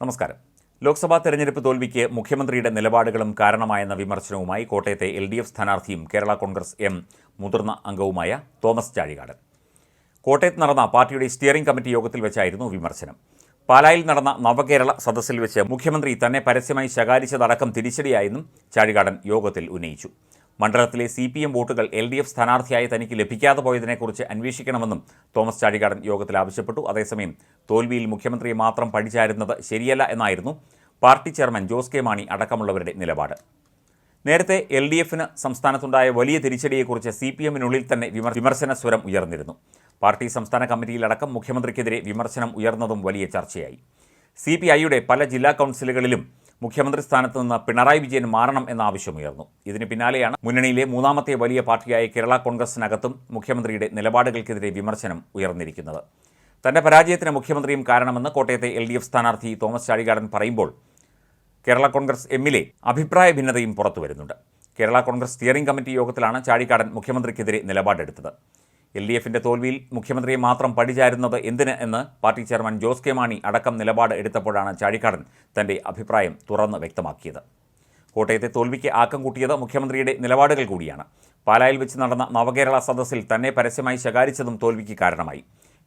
നമസ്കാരം. ലോക്സഭാ തെരഞ്ഞെടുപ്പ് തോൽവിക്ക് മുഖ്യമന്ത്രിയുടെ നിലപാടുകളും കാരണമായെന്ന വിമർശനവുമായി കോട്ടയത്തെ എൽ ഡി എഫ് സ്ഥാനാർത്ഥിയും കേരള കോൺഗ്രസ് എം മുതിർന്ന അംഗവുമായ തോമസ് ചാഴികാടൻ. കോട്ടയത്ത് നടന്ന പാർട്ടിയുടെ സ്റ്റിയറിംഗ് കമ്മിറ്റി യോഗത്തിൽ വെച്ചായിരുന്നു വിമർശനം. പാലായിൽ നടന്ന നവകേരള സദസ്സിൽ വെച്ച് മുഖ്യമന്ത്രി തന്നെ പരസ്യമായി ശകാരിച്ചതടക്കം തിരിച്ചടിയായെന്നും ചാഴികാടൻ യോഗത്തിൽ ഉന്നയിച്ചു. മണ്ഡലത്തിലെ സി പി എം വോട്ടുകൾ എൽ ഡി എഫ് സ്ഥാനാർത്ഥിയായി തനിക്ക് ലഭിക്കാതെ പോയതിനെക്കുറിച്ച് അന്വേഷിക്കണമെന്നും തോമസ് ചാഴികാടൻ യോഗത്തിൽ ആവശ്യപ്പെട്ടു. അതേസമയം തോൽവിയിൽ മുഖ്യമന്ത്രിയെ മാത്രം പഠിച്ചായിരുന്നത് ശരിയല്ല എന്നായിരുന്നു party chairman Jose K Mani അടക്കമുള്ളവരുടെ നിലപാട്. നേരത്തെ എൽ ഡി എഫിന് സംസ്ഥാനത്തുണ്ടായ വലിയ തിരിച്ചടിയെക്കുറിച്ച് സി പി എമ്മിനുള്ളിൽ തന്നെ വിമർ വിമർശന സ്വരം ഉയർന്നിരുന്നു. പാർട്ടി സംസ്ഥാന കമ്മിറ്റിയിലടക്കം മുഖ്യമന്ത്രിക്കെതിരെ വിമർശനം ഉയർന്നതും വലിയ ചർച്ചയായി. സി പി ഐയുടെ പല ജില്ലാ കൗൺസിലുകളിലും മുഖ്യമന്ത്രി സ്ഥാനത്ത് നിന്ന് പിണറായി വിജയൻ മാറണം എന്ന ആവശ്യമുയർന്നു. ഇതിന് പിന്നാലെയാണ് മുന്നണിയിലെ മൂന്നാമത്തെ വലിയ പാർട്ടിയായ കേരള കോൺഗ്രസിനകത്തും മുഖ്യമന്ത്രിയുടെ നിലപാടുകൾക്കെതിരെ വിമർശനം ഉയർന്നിരിക്കുന്നത്. തന്റെ പരാജയത്തിന് മുഖ്യമന്ത്രിയും കാരണമെന്ന് കോട്ടയത്തെ എൽ ഡി എഫ് സ്ഥാനാർത്ഥി തോമസ് ചാഴികാടൻ പറയുമ്പോൾ കേരള കോൺഗ്രസ് എമ്മിലെ അഭിപ്രായ ഭിന്നതയും പുറത്തു വരുന്നുണ്ട് കേരള കോൺഗ്രസ് സ്റ്റിയറിംഗ് കമ്മിറ്റി യോഗത്തിലാണ് ചാഴികാടൻ മുഖ്യമന്ത്രിക്കെതിരെ നിലപാടെടുത്തത്. എൽ ഡി എഫിന്റെ തോൽവിയിൽ മുഖ്യമന്ത്രിയെ മാത്രം പടിചാരുന്നത് എന്തിന് എന്ന് party chairman Jose K Mani അടക്കം നിലപാട് എടുത്തപ്പോഴാണ് ചാഴിക്കാടൻ തന്റെ അഭിപ്രായം തുറന്ന് വ്യക്തമാക്കിയത്. കോട്ടയത്തെ തോൽവിക്ക് ആക്കം കൂട്ടിയത് മുഖ്യമന്ത്രിയുടെ നിലപാടുകൾ കൂടിയാണ്. പാലായിൽ വെച്ച് നടന്ന നവകേരള സദസ്സിൽ തന്നെ പരസ്യമായി ശകാരിച്ചതും തോൽവിക്ക് കാരണമായി.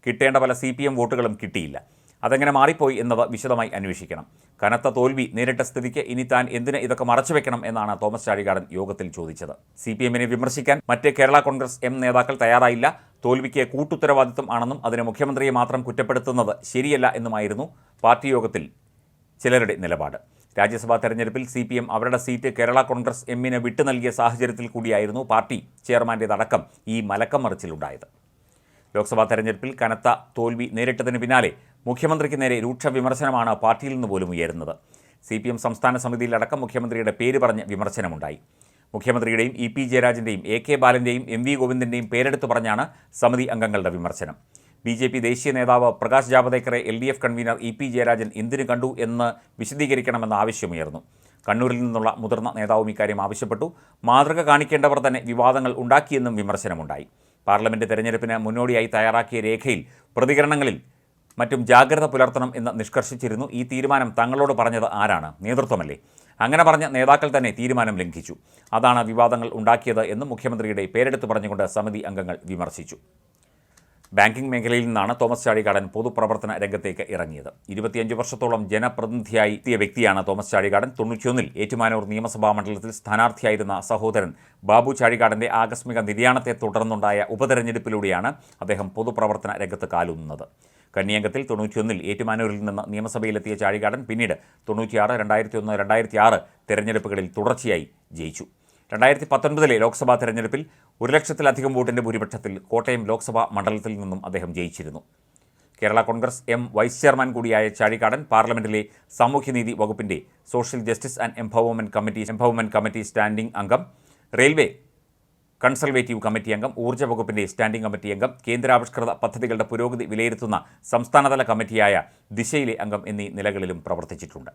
കിട്ടേണ്ട പല സി വോട്ടുകളും കിട്ടിയില്ല. അതെങ്ങനെ മാറിപ്പോയി എന്നത് വിശദമായി അന്വേഷിക്കണം. കനത്ത തോൽവി നേരിട്ട സ്ഥിതിക്ക് ഇനി താൻ എന്തിന് ഇതൊക്കെ മറച്ചുവെക്കണം എന്നാണ് തോമസ് ചാഴികാടൻ യോഗത്തിൽ ചോദിച്ചത്. സി പി എമ്മിനെ വിമർശിക്കാൻ മറ്റ് കേരള കോൺഗ്രസ് എം നേതാക്കൾ തയ്യാറായില്ല. തോൽവിക്ക് കൂട്ടുത്തരവാദിത്വം ആണെന്നും അതിന് മുഖ്യമന്ത്രിയെ മാത്രം കുറ്റപ്പെടുത്തുന്നത് ശരിയല്ല എന്നുമായിരുന്നു പാർട്ടി യോഗത്തിൽ ചിലരുടെ നിലപാട്. രാജ്യസഭാ തെരഞ്ഞെടുപ്പിൽ സി പി എം അവരുടെ സീറ്റ് കേരള കോൺഗ്രസ് എമ്മിന് വിട്ടു നൽകിയ സാഹചര്യത്തിൽ കൂടിയായിരുന്നു പാർട്ടി ചെയർമാന്റേതടക്കം ഈ മലക്കം മറിച്ചിലുണ്ടായത്. ലോക്സഭാ തെരഞ്ഞെടുപ്പിൽ കനത്ത തോൽവി നേരിട്ടതിന് പിന്നാലെ മുഖ്യമന്ത്രിക്ക് നേരെ രൂക്ഷ വിമർശനമാണ് പാർട്ടിയിൽ നിന്ന് പോലും ഉയരുന്നത്. സി പി എം സംസ്ഥാന സമിതിയിലടക്കം മുഖ്യമന്ത്രിയുടെ പേര് പറഞ്ഞ് വിമർശനമുണ്ടായി. മുഖ്യമന്ത്രിയുടെയും ഇ പി ജയരാജന്റെയും എ കെ ബാലന്റെയും എം വി ഗോവിന്ദന്റെയും പേരെടുത്തു പറഞ്ഞാണ് സമിതി അംഗങ്ങളുടെ വിമർശനം. ബി ജെ പി ദേശീയ നേതാവ് Prakash ജാവദേക്കറെ L D F convener E P Jayarajan എന്തിനു കണ്ടു എന്ന് വിശദീകരിക്കണമെന്ന ആവശ്യമുയർന്നു. കണ്ണൂരിൽ നിന്നുള്ള മുതിർന്ന നേതാവും ഇക്കാര്യം ആവശ്യപ്പെട്ടു. മാതൃക കാണിക്കേണ്ടവർ തന്നെ വിവാദങ്ങൾ ഉണ്ടാക്കിയെന്നും വിമർശനമുണ്ടായി. പാർലമെന്റ് തെരഞ്ഞെടുപ്പിന് മുന്നോടിയായി തയ്യാറാക്കിയ രേഖയിൽ പ്രതികരണങ്ങളിൽ മറ്റും ജാഗ്രത പുലർത്തണം എന്ന് നിഷ്കർഷിച്ചിരുന്നു. ഈ തീരുമാനം തങ്ങളോട് പറഞ്ഞത് ആരാണ്? നേതൃത്വമല്ലേ? അങ്ങനെ പറഞ്ഞ നേതാക്കൾ തന്നെ തീരുമാനം ലംഘിച്ചു. അതാണ് വിവാദങ്ങൾ ഉണ്ടാക്കിയത് എന്ന് മുഖ്യമന്ത്രിയുടെ പേരെടുത്ത് പറഞ്ഞുകൊണ്ട് സമിതി അംഗങ്ങൾ വിമർശിച്ചു. ബാങ്കിംഗ് മേഖലയിൽ നിന്നാണ് തോമസ് ചാഴികാടൻ പൊതുപ്രവർത്തന രംഗത്തേക്ക് ഇറങ്ങിയത്. ഇരുപത്തിയഞ്ച് വർഷത്തോളം ജനപ്രതിനിധിയായി എത്തിയ വ്യക്തിയാണ് തോമസ് ചാഴികാടൻ. തൊണ്ണൂറ്റിയൊന്നിൽ ഏറ്റുമാനൂർ നിയമസഭാ മണ്ഡലത്തിൽ സ്ഥാനാർത്ഥിയായിരുന്ന സഹോദരൻ ബാബു ചാഴികാടന്റെ ആകസ്മിക നിര്യാണത്തെ തുടർന്നുണ്ടായ ഉപതെരഞ്ഞെടുപ്പിലൂടെയാണ് അദ്ദേഹം പൊതുപ്രവർത്തന രംഗത്ത് കാലൂന്നുന്നത് കന്നിയംഗത്തിൽ തൊണ്ണൂറ്റിയൊന്നിൽ ഏറ്റുമാനൂരിൽ നിന്ന് നിയമസഭയിലെത്തിയ ചാഴികാടൻ പിന്നീട് തൊണ്ണൂറ്റിയാറ് രണ്ടായിരത്തി ഒന്ന് രണ്ടായിരത്തി ആറ് തെരഞ്ഞെടുപ്പുകളിൽ തുടർച്ചയായി ജയിച്ചു. രണ്ടായിരത്തി പത്തൊൻപതിലെ ലോക്സഭാ തെരഞ്ഞെടുപ്പിൽ ഒരു ലക്ഷത്തിലധികം വോട്ടിന്റെ ഭൂരിപക്ഷത്തിൽ കോട്ടയം ലോക്സഭാ മണ്ഡലത്തിൽ നിന്നും അദ്ദേഹം ജയിച്ചിരുന്നു. Kerala Congress M vice chairman കൂടിയായ ചാഴിക്കാടൻ പാർലമെന്റിലെ സാമൂഹ്യനീതി വകുപ്പിന്റെ social justice and empowerment committee empowerment committee standing അംഗം റെയിൽവേ കൺസർവേറ്റീവ് കമ്മിറ്റി അംഗം ഊർജ വകുപ്പിന്റെ സ്റ്റാൻഡിംഗ് കമ്മിറ്റി അംഗം കേന്ദ്രാവിഷ്കൃത പദ്ധതികളുടെ പുരോഗതി വിലയിരുത്തുന്ന സംസ്ഥാനതല കമ്മിറ്റിയായ ദിശയിലെ അംഗം എന്നീ നിലകളിലും പ്രവർത്തിച്ചിട്ടുണ്ട്.